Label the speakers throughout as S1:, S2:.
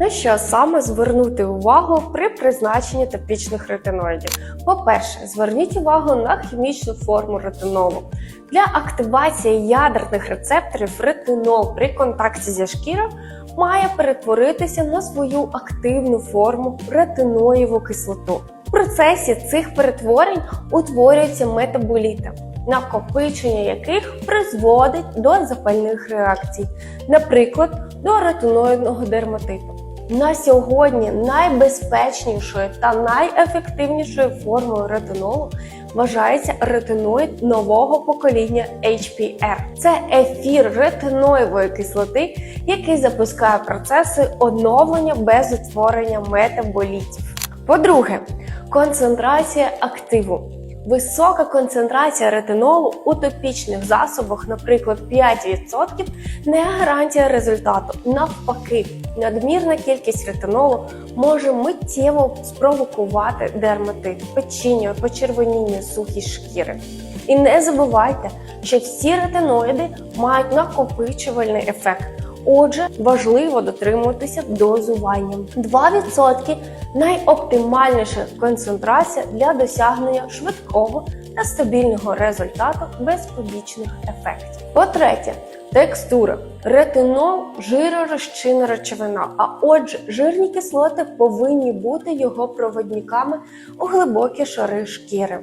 S1: На що саме звернути увагу при призначенні топічних ретиноїдів? По-перше, зверніть увагу на хімічну форму ретинолу. Для активації ядерних рецепторів ретинол при контакті зі шкірою має перетворитися на свою активну форму ретиноїву кислоту. В процесі цих перетворень утворюються метаболіти, накопичення яких призводить до запальних реакцій, наприклад, до ретиноїдного дерматиту. На сьогодні найбезпечнішою та найефективнішою формою ретинолу вважається ретиноїд нового покоління HPR. Це ефір ретиноївої кислоти, який запускає процеси оновлення без утворення метаболітів. По-друге, концентрація активу. Висока концентрація ретинолу у топічних засобах, наприклад, 5%, не гарантія результату. Навпаки, надмірна кількість ретинолу може миттєво спровокувати дерматит, печіння, почервоніння, сухість шкіри. І не забувайте, що всі ретиноїди мають накопичувальний ефект. Отже, важливо дотримуватися дозування. 2% найоптимальніша концентрація для досягнення швидкого та стабільного результату без побічних ефектів. По-третє, текстура. Ретинол жиророзчинна речовина, а отже, жирні кислоти повинні бути його проводниками у глибокі шари шкіри.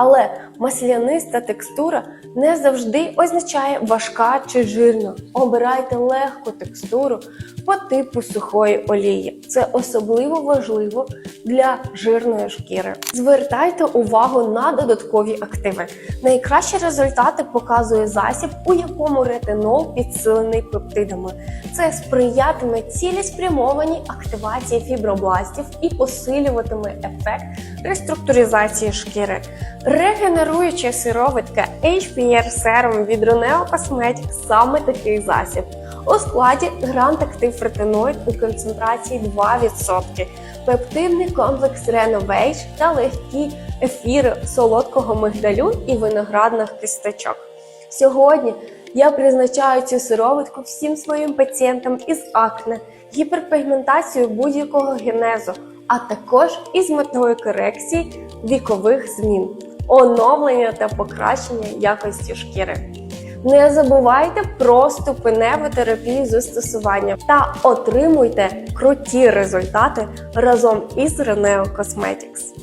S1: Але масляниста текстура не завжди означає важка чи жирна. Обирайте легку текстуру по типу сухої олії. Це особливо важливо для жирної шкіри. Звертайте увагу на додаткові активи. Найкращі результати показує засіб, у якому ретинол підсилений пептидами. Це сприятиме цілеспрямованій активації фібробластів і посилюватиме ефект реструктуризації шкіри. Регенеруюча сироватка HPR Serum від Roneo Cosmetics саме такий засіб. У складі Grand Active ретиноїд у концентрації 2%, пептидний комплекс Renovage та легкі ефіри солодкого мигдалю і виноградних кісточок. Сьогодні я призначаю цю сироватку всім своїм пацієнтам із акне, гіперпігментацією будь-якого генезу, а також із метою корекції вікових змін, оновлення та покращення якості шкіри. Не забувайте про ступеневу терапію застосування та отримуйте круті результати разом із Reneo Cosmetics.